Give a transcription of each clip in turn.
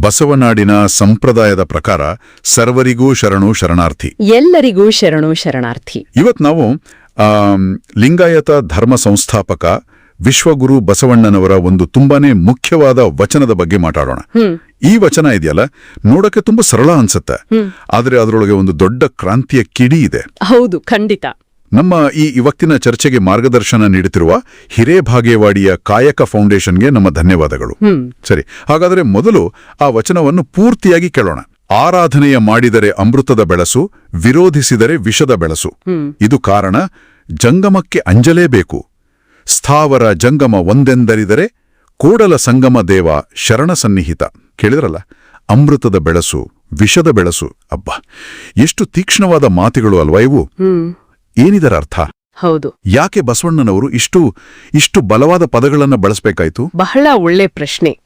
ಬಸವನಾಡಿನ ಸಂಪ್ರದಾಯದ ಪ್ರಕಾರ ಸರ್ವರಿಗೂ ಶರಣು ಶರಣಾರ್ಥಿ. ಎಲ್ಲರಿಗೂ ಶರಣು ಶರಣಾರ್ಥಿ. ಇವತ್ ನಾವು ಲಿಂಗಾಯತ ಧರ್ಮ ಸಂಸ್ಥಾಪಕ ವಿಶ್ವಗುರು ಬಸವಣ್ಣನವರ ಒಂದು ತುಂಬಾನೇ ಮುಖ್ಯವಾದ ವಚನದ ಬಗ್ಗೆ ಮಾತಾಡೋಣ. ಈ ವಚನ ಇದೆಯಲ್ಲ ನೋಡಕ್ಕೆ ತುಂಬಾ ಸರಳ ಅನ್ಸುತ್ತೆ. ಆದ್ರೆ ಅದರೊಳಗೆ ಒಂದು ದೊಡ್ಡ ಕ್ರಾಂತಿಯ ಕಿಡಿ ಇದೆ. ಹೌದು ಖಂಡಿತ. ನಮ್ಮ ಈ ಇವತ್ತಿನ ಚರ್ಚೆಗೆ ಮಾರ್ಗದರ್ಶನ ನೀಡುತ್ತಿರುವ ಹಿರೇಭಾಗೇವಾಡಿಯ ಕಾಯಕ ಫೌಂಡೇಶನ್ಗೆ ನಮ್ಮ ಧನ್ಯವಾದಗಳು. ಸರಿ ಹಾಗಾದರೆ ಮೊದಲು ಆ ವಚನವನ್ನು ಪೂರ್ತಿಯಾಗಿ ಕೇಳೋಣ. ಆರಾಧನೆಯ ಮಾಡಿದರೆ ಅಮೃತದ ಬೆಳಸು ವಿರೋಧಿಸಿದರೆ ವಿಷದ ಬೆಳಸು. ಇದು ಕಾರಣ ಜಂಗಮಕ್ಕೆ ಅಂಜಲೇಬೇಕು ಸ್ಥಾವರ ಜಂಗಮ ಒಂದೆಂದರಿದರೆ ಕೂಡಲ ಸಂಗಮ ದೇವ ಶರಣ ಸನ್ನಿಹಿತ. ಕೇಳಿದ್ರಲ್ಲ? ಅಮೃತದ ಬೆಳಸು ವಿಷದ ಬೆಳಸು. ಅಬ್ಬ! ಎಷ್ಟು ತೀಕ್ಷ್ಣವಾದ ಮಾತುಗಳು ಅಲ್ವಾ ಇವು? ಏನಿದರ ಅರ್ಥ? ಹೌದು. ಯಾಕೆ ಬಸವಣ್ಣನವರು ಇಷ್ಟು ಇಷ್ಟು ಬಲವಾದ ಪದಗಳನ್ನು ಬಳಸಬೇಕಾಯ್ತು? ಬಹಳ ಒಳ್ಳೆ ಪ್ರಶ್ನೆ.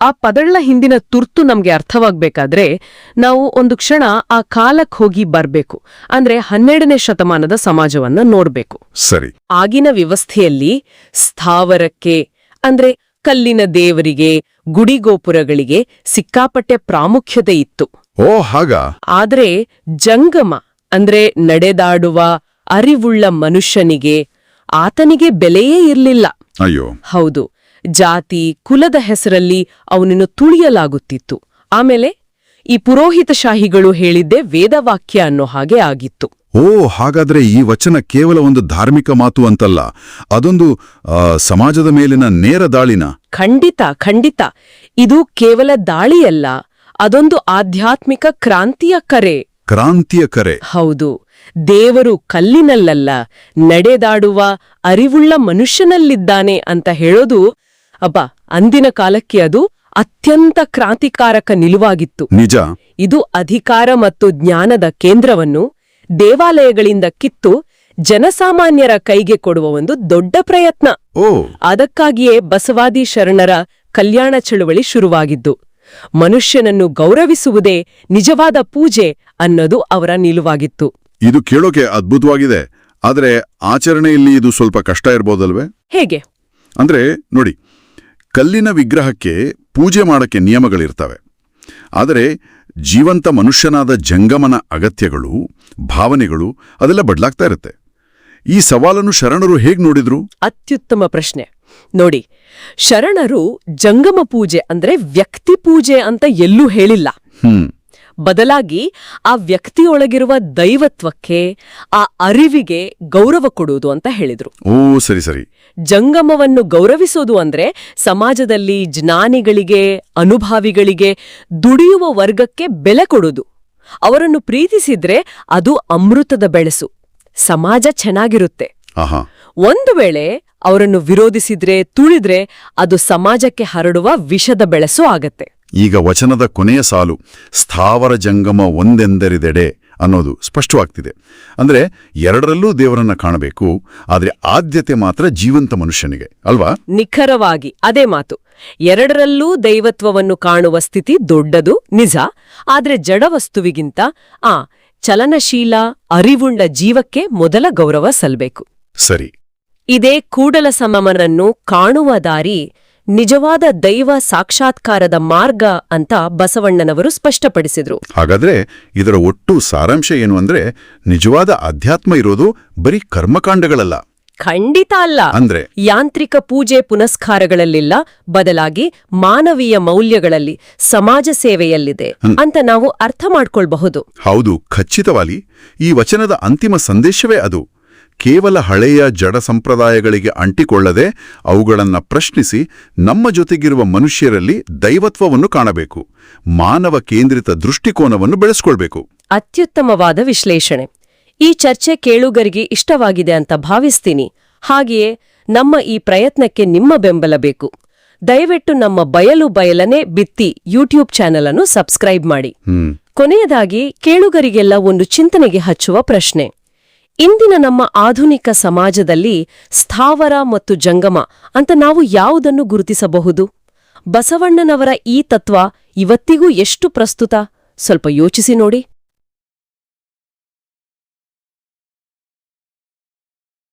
ಆ ಪದಗಳ ಹಿಂದಿನ ತುರ್ತು ನಮಗೆ ಅರ್ಥವಾಗಬೇಕಾದ್ರೆ ನಾವು ಒಂದು ಕ್ಷಣ ಆ ಕಾಲಕ್ಕೆ ಹೋಗಿ ಬರಬೇಕು. ಅಂದ್ರೆ ಹನ್ನೆರಡನೇ ಶತಮಾನದ ಸಮಾಜವನ್ನ ನೋಡ್ಬೇಕು. ಸರಿ. ಆಗಿನ ವ್ಯವಸ್ಥೆಯಲ್ಲಿ ಸ್ಥಾವರಕ್ಕೆ ಅಂದ್ರೆ ಕಲ್ಲಿನ ದೇವರಿಗೆ ಗುಡಿಗೋಪುರಗಳಿಗೆ ಸಿಕ್ಕಾಪಟ್ಟೆ ಪ್ರಾಮುಖ್ಯತೆ ಇತ್ತು. ಓ ಹಾಗ? ಆದ್ರೆ ಜಂಗಮ ಅಂದ್ರೆ ನಡೆದಾಡುವ ಅರಿವುಳ್ಳ ಮನುಷ್ಯನಿಗೆ ಆತನಿಗೆ ಬೆಲೆಯೇ ಇರಲಿಲ್ಲ. ಅಯ್ಯೋ. ಹೌದು ಜಾತಿ ಕುಲದ ಹೆಸರಲ್ಲಿ ಅವನನ್ನು ತುಳಿಯಲಾಗುತ್ತಿತ್ತು. ಆಮೇಲೆ ಈ ಪುರೋಹಿತಶಾಹಿಗಳು ಹೇಳಿದ್ದೇ ವೇದವಾಕ್ಯ ಅನ್ನೋ ಹಾಗೆ ಆಗಿತ್ತು. ಓ ಹಾಗಾದ್ರೆ ಈ ವಚನ ಕೇವಲ ಒಂದು ಧಾರ್ಮಿಕ ಮಾತು ಅಂತಲ್ಲ ಅದೊಂದು ಆ, ಸಮಾಜದ ಮೇಲಿನ ನೇರ ದಾಳಿನ? ಖಂಡಿತ ಖಂಡಿತ. ಇದು ಕೇವಲ ದಾಳಿಯಲ್ಲ ಅದೊಂದು ಆಧ್ಯಾತ್ಮಿಕ ಕ್ರಾಂತಿಯ ಕರೆ. ಕ್ರಾಂತಿಯ ಕರೆ. ಹೌದು ದೇವರು ಕಲ್ಲಿನಲ್ಲಲ್ಲ ನಡೆದಾಡುವ ಅರಿವುಳ್ಳ ಮನುಷ್ಯನಲ್ಲಿದ್ದಾನೆ ಅಂತ ಹೇಳೋದು ಅಬ್ಬ ಅಂದಿನ ಕಾಲಕ್ಕೆ ಅದು ಅತ್ಯಂತ ಕ್ರಾಂತಿಕಾರಕ ನಿಲುವಾಗಿತ್ತು. ನಿಜ. ಇದು ಅಧಿಕಾರ ಮತ್ತು ಜ್ಞಾನದ ಕೇಂದ್ರವನ್ನು ದೇವಾಲಯಗಳಿಂದ ಕಿತ್ತು ಜನಸಾಮಾನ್ಯರ ಕೈಗೆ ಕೊಡುವ ಒಂದು ದೊಡ್ಡ ಪ್ರಯತ್ನ. ಓ. ಅದಕ್ಕಾಗಿಯೇ ಬಸವಾದಿ ಶರಣರ ಕಲ್ಯಾಣ ಚಳುವಳಿ ಶುರುವಾಗಿದ್ದು. ಮನುಷ್ಯನನ್ನು ಗೌರವಿಸುವುದೇ ನಿಜವಾದ ಪೂಜೆ ಅನ್ನೋದು ಅವರ ನಿಲುವಾಗಿತ್ತು. ಇದು ಕೇಳೋಕೆ ಅದ್ಭುತವಾಗಿದೆ. ಆದರೆ ಆಚರಣೆಯಲ್ಲಿ ಇದು ಸ್ವಲ್ಪ ಕಷ್ಟ ಇರ್ಬೋದಲ್ವೇ? ಹೇಗೆ? ಅಂದ್ರೆ ನೋಡಿ ಕಲ್ಲಿನ ವಿಗ್ರಹಕ್ಕೆ ಪೂಜೆ ಮಾಡಕ್ಕೆ ನಿಯಮಗಳಿರ್ತವೆ. ಆದರೆ ಜೀವಂತ ಮನುಷ್ಯನಾದ ಜಂಗಮನ ಅಗತ್ಯಗಳು ಭಾವನೆಗಳು ಅದೆಲ್ಲ ಬದಲಾಗ್ತಾ ಇರುತ್ತೆ. ಈ ಸವಾಲನ್ನು ಶರಣರು ಹೇಗ್ ನೋಡಿದ್ರು? ಅತ್ಯುತ್ತಮ ಪ್ರಶ್ನೆ. ನೋಡಿ ಶರಣರು ಜಂಗಮ ಪೂಜೆ ಅಂದ್ರೆ ವ್ಯಕ್ತಿ ಪೂಜೆ ಅಂತ ಎಲ್ಲೂ ಹೇಳಿಲ್ಲ. ಬದಲಾಗಿ ಆ ವ್ಯಕ್ತಿಯೊಳಗಿರುವ ದೈವತ್ವಕ್ಕೆ ಆ ಅರಿವಿಗೆ ಗೌರವ ಕೊಡುವುದು ಅಂತ ಹೇಳಿದ್ರು. ಓ ಸರಿ ಸರಿ. ಜಂಗಮವನ್ನು ಗೌರವಿಸೋದು ಅಂದ್ರೆ ಸಮಾಜದಲ್ಲಿ ಜ್ಞಾನಿಗಳಿಗೆ ಅನುಭಾವಿಗಳಿಗೆ ದುಡಿಯುವ ವರ್ಗಕ್ಕೆ ಬೆಲೆ ಕೊಡೋದು ಅವರನ್ನು ಪ್ರೀತಿಸಿದ್ರೆ ಅದು ಅಮೃತದ ಬೆಳೆಸು. ಸಮಾಜ ಚೆನ್ನಾಗಿರುತ್ತೆ. ಒಂದು ವೇಳೆ ಅವರನ್ನು ವಿರೋಧಿಸಿದ್ರೆ ತುಳಿದ್ರೆ ಅದು ಸಮಾಜಕ್ಕೆ ಹರಡುವ ವಿಷದ ಬೆಳೆಸು ಆಗತ್ತೆ. ಈಗ ವಚನದ ಕೊನೆಯ ಸಾಲು ಸ್ಥಾವರ ಜಂಗಮ ಒಂದೆಂದರಿದೆಡೆ ಅನ್ನೋದು ಸ್ಪಷ್ಟವಾಗ್ತಿದೆ. ಅಂದ್ರೆ ಎರಡರಲ್ಲೂ ದೇವರನ್ನ ಕಾಣಬೇಕು ಆದ್ರೆ ಆದ್ಯತೆ ಮಾತ್ರ ಜೀವಂತ ಮನುಷ್ಯನಿಗೆ ಅಲ್ವಾ? ನಿಖರವಾಗಿ ಅದೇ ಮಾತು. ಎರಡರಲ್ಲೂ ದೈವತ್ವವನ್ನು ಕಾಣುವ ಸ್ಥಿತಿ ದೊಡ್ಡದು ನಿಜ. ಆದ್ರೆ ಜಡವಸ್ತುವಿಗಿಂತ ಆ ಚಲನಶೀಲ ಅರಿವುಂಡ ಜೀವಕ್ಕೆ ಮೊದಲ ಗೌರವ ಸಲ್ಬೇಕು. ಸರಿ. ಇದೇ ಕೂಡಲ ಸಮಮನನ್ನು ಕಾಣುವ ದಾರಿ ನಿಜವಾದ ದೈವ ಸಾಕ್ಷಾತ್ಕಾರದ ಮಾರ್ಗ ಅಂತ ಬಸವಣ್ಣನವರು ಸ್ಪಷ್ಟಪಡಿಸಿದ್ರು. ಹಾಗಾದ್ರೆ ಇದರ ಒಟ್ಟು ಸಾರಾಂಶ ಏನು ಅಂದ್ರೆ ನಿಜವಾದ ಅಧ್ಯಾತ್ಮ ಇರೋದು ಬರೀ ಕರ್ಮಕಾಂಡಗಳಲ್ಲ. ಖಂಡಿತ ಅಲ್ಲ. ಅಂದ್ರೆ? ಯಾಂತ್ರಿಕ ಪೂಜೆ ಪುನಸ್ಕಾರಗಳಲ್ಲಿಲ್ಲ ಬದಲಾಗಿ ಮಾನವೀಯ ಮೌಲ್ಯಗಳಲ್ಲಿ ಸಮಾಜ ಸೇವೆಯಲ್ಲಿದೆ ಅಂತ ನಾವು ಅರ್ಥ ಮಾಡ್ಕೊಳ್ಬಹುದು. ಹೌದು ಖಚಿತವಾಗಿ ಈ ವಚನದ ಅಂತಿಮ ಸಂದೇಶವೇ ಅದು. ಕೇವಲ ಹಳೆಯ ಜಡ ಸಂಪ್ರದಾಯಗಳಿಗೆ ಅಂಟಿಕೊಳ್ಳದೆ ಅವುಗಳನ್ನು ಪ್ರಶ್ನಿಸಿ ನಮ್ಮ ಜೊತೆಗಿರುವ ಮನುಷ್ಯರಲ್ಲಿ ದೈವತ್ವವನ್ನು ಕಾಣಬೇಕು. ಮಾನವ ಕೇಂದ್ರಿತ ದೃಷ್ಟಿಕೋನವನ್ನು ಬೆಳೆಸ್ಕೊಳ್ಬೇಕು. ಅತ್ಯುತ್ತಮವಾದ ವಿಶ್ಲೇಷಣೆ. ಈ ಚರ್ಚೆ ಕೇಳುಗರಿಗೆ ಇಷ್ಟವಾಗಿದೆ ಅಂತ ಭಾವಿಸ್ತೀನಿ. ಹಾಗೆಯೇ ನಮ್ಮ ಈ ಪ್ರಯತ್ನಕ್ಕೆ ನಿಮ್ಮ ಬೆಂಬಲ ಬೇಕು. ದಯವಿಟ್ಟು ನಮ್ಮ ಬಯಲು ಬಯಲನೆ ಬಿತ್ತಿ ಯೂಟ್ಯೂಬ್ ಚಾನೆಲ್ ಅನ್ನು ಸಬ್ಸ್ಕ್ರೈಬ್ ಮಾಡಿ. ಕೊನೆಯದಾಗಿ ಕೇಳುಗರಿಗೆಲ್ಲ ಒಂದು ಚಿಂತನೆಗೆ ಹಚ್ಚುವ ಪ್ರಶ್ನೆ. ಇಂದಿನ ನಮ್ಮ ಆಧುನಿಕ ಸಮಾಜದಲ್ಲಿ ಸ್ಥಾವರ ಮತ್ತು ಜಂಗಮ ಅಂತ ನಾವು ಯಾವುದನ್ನು ಗುರುತಿಸಬಹುದು? ಬಸವಣ್ಣನವರ ಈ ತತ್ವ ಇವತ್ತಿಗೂ ಎಷ್ಟು ಪ್ರಸ್ತುತ? ಸ್ವಲ್ಪ ಯೋಚಿಸಿ ನೋಡಿ.